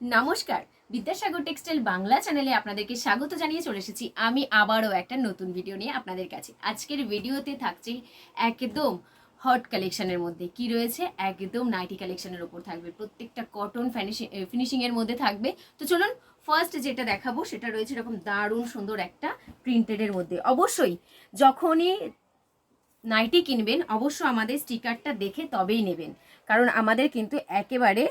নমস্কার। বিদ্যাসাগর টেক্সটাইল বাংলা চ্যানেলে আপনাদেরকে স্বাগত জানিয়ে চলে এসেছি। আমি আবারও একটা নতুন ভিডিও নিয়ে আপনাদের কাছে। আজকের ভিডিওতে থাকছে একদম হট কালেকশনের মধ্যে। কি রয়েছে? একদম নাইটি কালেকশনের ওপর থাকবে। প্রত্যেকটা কটন ফিনিশিং এর মধ্যে থাকবে। তো চলুন ফার্স্ট যেটা দেখাবো, সেটা রয়েছে এরকম দারুণ সুন্দর একটা প্রিন্টেডের মধ্যে। অবশ্যই যখনই নাইটি কিনবেন, অবশ্য আমাদের স্টিকারটা দেখে তবেই নেবেন। কারণ আমাদের কিন্তু একেবারে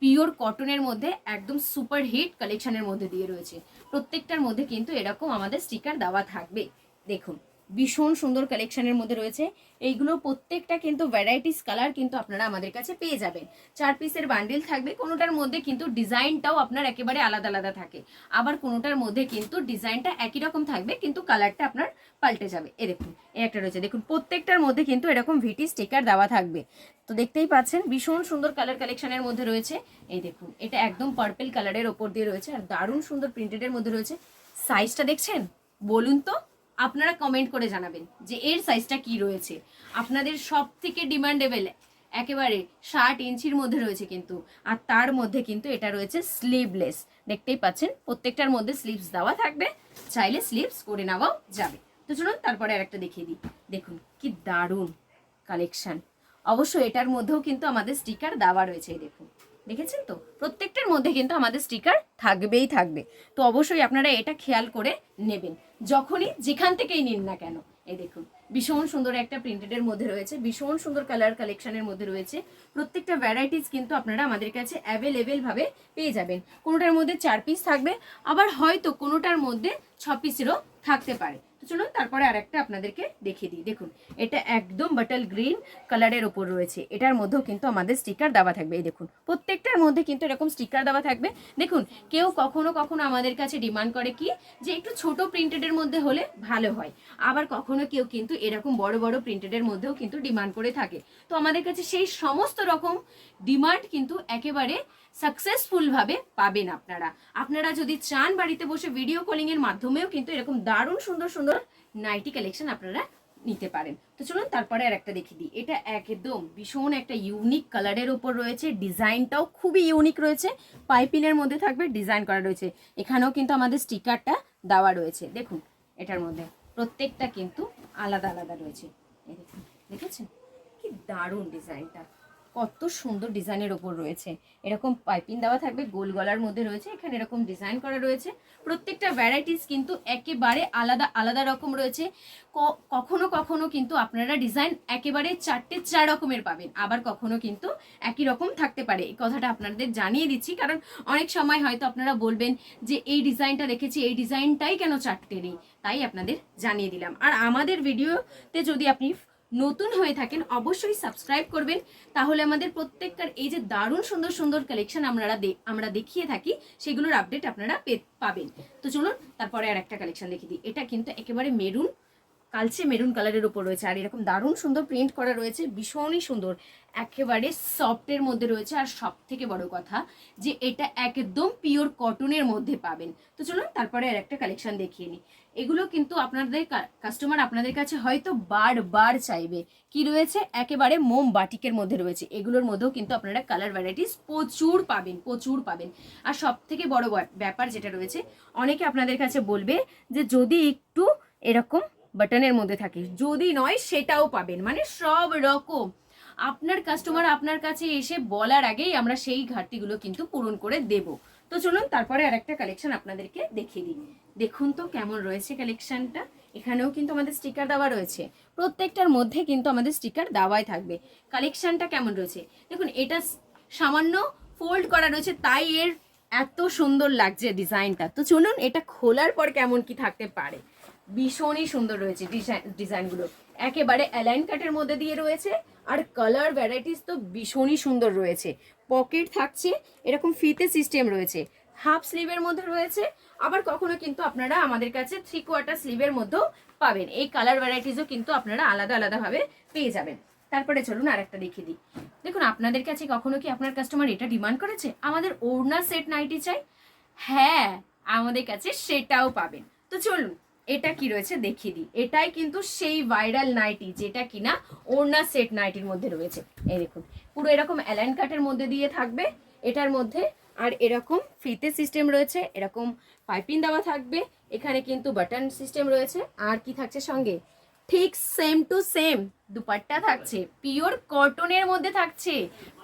পিওর কটনের মধ্যে একদম সুপার হিট কালেকশনের মধ্যে দিয়ে রয়েছে। প্রত্যেকটার মধ্যে কিন্তু এরকম আমাদের স্টিকার দেওয়া থাকবে। দেখুন। ভীষণ সুন্দর কালেকশনের মধ্যে রয়েছে। এইগুলো প্রত্যেকটা কিন্তু ভ্যারাইটিস কালার কিন্তু আপনারা আমাদের কাছে পেয়ে যাবেন। চার পিসের বান্ডিল থাকবে, কোনোটার মধ্যে কিন্তু ডিজাইনটাও আপনার একেবারে আলাদা আলাদা থাকে। আবার কোনোটার মধ্যে কিন্তু ডিজাইনটা একই রকম থাকবে, কিন্তু কালারটা আপনার পাল্টে যাবে। এ দেখুন এ একটা রয়েছে। দেখুন, প্রত্যেকটার মধ্যে কিন্তু এরকম ভিটি স্টিকার দেওয়া থাকবে। তো দেখতেই পাচ্ছেন, ভীষণ সুন্দর কালার কালেকশনের মধ্যে রয়েছে। এই দেখুন, এটা একদম পার্পেল কালারের ওপর দিয়ে রয়েছে, আর দারুণ সুন্দর প্রিন্টেডের মধ্যে রয়েছে। সাইজটা দেখছেন? বলুন তো। আপনারা কমেন্ট করে জানাবেন যে এর সাইজটা কি রয়েছে। আপনাদের সব থেকে ডিমান্ডেবল একেবারে ষাট ইঞ্চির মধ্যে রয়েছে কিন্তু, আর তার মধ্যে কিন্তু এটা রয়েছে স্লিভলেস দেখতেই পাচ্ছেন, প্রত্যেকটার মধ্যে স্লিভস দেওয়া থাকবে, চাইলে স্লিভস করে নেওয়াও যাবে। তো চলুন, তারপরে আর একটা দেখিয়ে দিই। দেখুন, কি দারুণ কালেকশন অবশ্য এটার মধ্যেও কিন্তু আমাদের স্টিকার দেওয়া রয়েছে দেখুন। দেখেছেন তো? প্রত্যেকটার মধ্যে কিন্তু আমাদের স্টিকার থাকবেই থাকবে। তো অবশ্যই আপনারা এটা খেয়াল করে নেবেন। যখনই যেখান থেকেই নিন না কেন, এই দেখুন, ভীষণ সুন্দর একটা প্রিন্টেডের মধ্যে রয়েছে, ভীষণ সুন্দর কালার কালেকশনের মধ্যে রয়েছে। প্রত্যেকটা ভ্যারাইটিস কিন্তু আপনারা আমাদের কাছে অ্যাভেলেবেল ভাবে পেয়ে যাবেন। কোনোটার মধ্যে চার পিস থাকবে, আবার হয়তো কোনোটার মধ্যে ছ পিসেরও থাকতে পারে। চলুন তারপরে আরেকটা আপনাদেরকে দেখিয়ে দিই। দেখুন, এটা একদম বাটল গ্রিন কালারের ওপর রয়েছে। এটার মধ্যেও কিন্তু আমাদের স্টিকার দেওয়া থাকবে। এই দেখুন, প্রত্যেকটার মধ্যে কিন্তু এরকম স্টিকার দেওয়া থাকবে। দেখুন, কেউ কখনো কখনো আমাদের কাছে ডিমান্ড করে কি, যে একটু ছোট প্রিন্টেডের মধ্যে হলে ভালো হয়। আবার কখনো কেউ কিন্তু এরকম বড় বড় প্রিন্টেডের মধ্যেও কিন্তু ডিমান্ড করে থাকে। তো আমাদের কাছে সেই সমস্ত রকম ডিমান্ড কিন্তু একেবারে সাকসেসফুল ভাবে পাবেন আপনারা। আপনারা যদি চান বাড়িতে বসে ভিডিও কলিং এর মাধ্যমেও কিন্তু এরকম দারুণ সুন্দর সুন্দর নাইটি কালেকশন আপনারা নিতে পারেন। তো চলুন তারপরে আর একটা দেখিয়ে দিই। এটা একদম ভীষণ একটা ইউনিক কালারের ওপর রয়েছে। ডিজাইনটাও খুবই ইউনিক রয়েছে। পাইপিনের মধ্যে থাকবে ডিজাইন করা রয়েছে। এখানেও কিন্তু আমাদের স্টিকারটা দেওয়া রয়েছে। দেখুন, এটার মধ্যে প্রত্যেকটা কিন্তু আলাদা আলাদা রয়েছে। দেখেছেন? কি দারুণ ডিজাইনটা কত সুন্দর ডিজাইনের ওপর রয়েছে। এরকম পাইপিং দেওয়া থাকবে, গোল গলার মধ্যে রয়েছে, এখানে এরকম ডিজাইন করা রয়েছে। প্রত্যেকটা ভ্যারাইটিস কিন্তু একেবারে আলাদা আলাদা রকম রয়েছে। কখনো কখনো কিন্তু আপনারা ডিজাইন একেবারে চারটে, চার রকমের পাবেন। আবার কখনো কিন্তু একই রকম থাকতে পারে। এই কথাটা আপনাদের জানিয়ে দিচ্ছি, কারণ অনেক সময় হয়তো আপনারা বলবেন যে, এই ডিজাইনটা দেখেছি, এই ডিজাইনটাই কেন চারটে নেই? তাই আপনাদের জানিয়ে দিলাম। আর আমাদের ভিডিওতে যদি আপনি নতুন হয়ে থাকেন, অবশ্যই সাবস্ক্রাইব করবেন। তাহলে আমাদের প্রত্যেকটার এই যে দারুণ সুন্দর সুন্দর কালেকশন আমরা আমরা দেখিয়ে থাকি, সেগুলোর আপডেট আপনারা পাবেন। তো চলুন, তারপরে আর একটা কালেকশন দেখিয়ে দিই। এটা কিন্তু একেবারে মেরুন কালচে মেরুন কালারের উপর রয়েছে। আর এরকম দারুণ সুন্দর প্রিন্ট করা রয়েছে, ভীষণই সুন্দর। একেবারে সফটের মধ্যে রয়েছে। আর সব থেকে বড় কথা যে এটা একদম পিওর কটনের মধ্যে পাবেন। তো চলুন তারপরে আর একটা কালেকশন দেখিয়ে নিই। এগুলো কিন্তু আপনাদের কাস্টমার আপনাদের কাছে হয়তো বারবার চাইবে। কি রয়েছে? একেবারে মোম বাটিকের মধ্যে রয়েছে। এগুলোর মধ্যেও কিন্তু আপনারা কালার ভ্যারাইটিস প্রচুর পাবেন প্রচুর পাবেন। আর সব থেকে বড় ব্যাপ- ব্যাপার যেটা রয়েছে, অনেকে আপনাদের কাছে বলবে যে যদি একটু এরকম বাটনের মধ্যে থাকে। যদি নয় সেটাও পাবেন। মানে সব রকম। আপনার কাস্টমার আপনার কাছে এসে বলার আগেই আমরা সেই ঘাটতিগুলো কিন্তু পূরণ করে দেব। তো চলুন, তারপরে আরেকটা কালেকশন আপনাদেরকে দেখিয়ে দিই। দেখুন তো কেমন রয়েছে কালেকশনটা এখানেও কিন্তু আমাদের স্টিকার দেওয়া রয়েছে। প্রত্যেকটার মধ্যে কিন্তু আমাদের স্টিকার দেওয়াই থাকবে। কালেকশনটা কেমন রয়েছে? দেখুন, এটা সামান্য ফোল্ড করা রয়েছে, তাই এর এত সুন্দর লাগছে ডিজাইনটা তো চলুন, এটা খোলার পর কেমন কি থাকতে পারে। ভীষণই সুন্দর রয়েছে ডিজাইন, ডিজাইনগুলো। একেবারে অ্যালাইন কাটের মধ্যে দিয়ে রয়েছে, আর কালার ভ্যারাইটিস তো ভীষণই সুন্দর রয়েছে। পকেট থাকছে, এরকম ফিতে সিস্টেম রয়েছে। হাফ স্লিভের মধ্যে রয়েছে, আবার কখনো কিন্তু আপনারা আমাদের কাছে থ্রি কোয়ার্টার স্লিভের মধ্যেও পাবেন। এই কালার ভ্যারাইটিসও কিন্তু আপনারা আলাদা আলাদাভাবে পেয়ে যাবেন। তারপরে চলুন আর একটা দেখিয়ে দিই। দেখুন, আপনাদের কাছে কখনো কি আপনার কাস্টমার এটা ডিমান্ড করেছে? আমাদের ওড়না সেট নাইটি চাই? হ্যাঁ আমাদের কাছে সেটাও পাবেন। তো চলুন এটা কি রয়েছে দেখিয়ে দিই। এটাই কিন্তু সেই ভাইরাল নাইটি যেটা কিনা ওড়না সেট নাইটির মধ্যে রয়েছে। এই দেখুন, পুরো এরকম অ্যালাইন কাটের মধ্যে দিয়ে থাকবে এটার মধ্যে, আর এরকম ফিতে সিস্টেম রয়েছে, এরকম পাইপিং দেওয়া থাকবে, এখানে কিন্তু বাটন সিস্টেম রয়েছে। আর কি থাকছে সঙ্গে? ঠিক সেম টু সেম দুপাট্টা থাকছে পিওর কটনের মধ্যে থাকছে।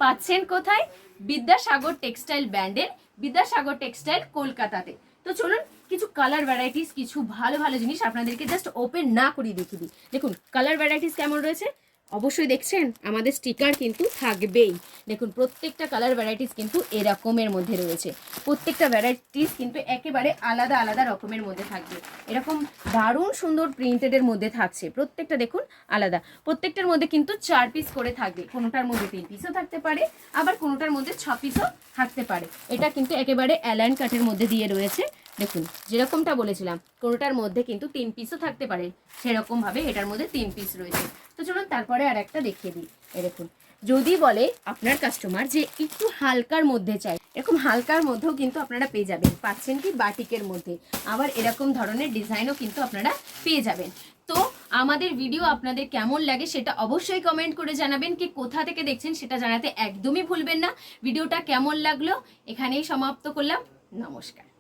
পাচ্ছেন কোথায়? বিদ্যাসাগর টেক্সটাইল ব্র্যান্ডের বিদ্যাসাগর টেক্সটাইল কলকাতাতে। তো চলুন কিছু কালার ভ্যারাইটিস কিছু ভালো ভালো জিনিস আপনাদেরকে জাস্ট ওপেন না করিয়ে দেখিয়ে দিই। দেখুন কালার ভ্যারাইটিস কেমন রয়েছে? অবশ্যই দেখছেন, আমাদের স্টিকার কিন্তু থাকবেই। দেখুন, প্রত্যেকটা কালার ভ্যারাইটিস কিন্তু এরকমের মধ্যে রয়েছে। প্রত্যেকটা ভ্যারাইটিস কিন্তু একেবারে আলাদা আলাদা রকমের মধ্যে থাকবে। এরকম দারুণ সুন্দর প্রিন্টেডের মধ্যে থাকছে। প্রত্যেকটা দেখুন, আলাদা। প্রত্যেকটার মধ্যে কিন্তু চার পিস করে থাকবে। কোনোটার মধ্যে তিন পিসও থাকতে পারে, আবার কোনোটার মধ্যে ছ পিসও থাকতে পারে। এটা কিন্তু একেবারে অ্যালাইন কাটের মধ্যে দিয়ে রয়েছে। দেখুন, যেরকমটা বলেছিলাম কোনোটার মধ্যে কিন্তু তিন পিসও থাকতে পারে। সেরকমভাবে এটার মধ্যে তিন পিস রয়েছে। তো চলুন তারপরে আর একটা দেখিয়ে দিই। এই দেখুন, যদি বলে আপনার কাস্টমার যে একটু হালকার মধ্যে চাই, এরকম হালকার মধ্যেও কিন্তু আপনারা পেয়ে যাবেন। পাচ্ছেন কি বাটিকের মধ্যে। আবার এরকম ধরনের ডিজাইনও কিন্তু আপনারা পেয়ে যাবেন। তো আমাদের ভিডিও আপনাদের কেমন লাগে সেটা অবশ্যই কমেন্ট করে জানাবেন। কি কোথা থেকে দেখছেন সেটা জানাতে একদমই ভুলবেন না। ভিডিওটা কেমন লাগল, এখানেই সমাপ্ত করলাম। নমস্কার।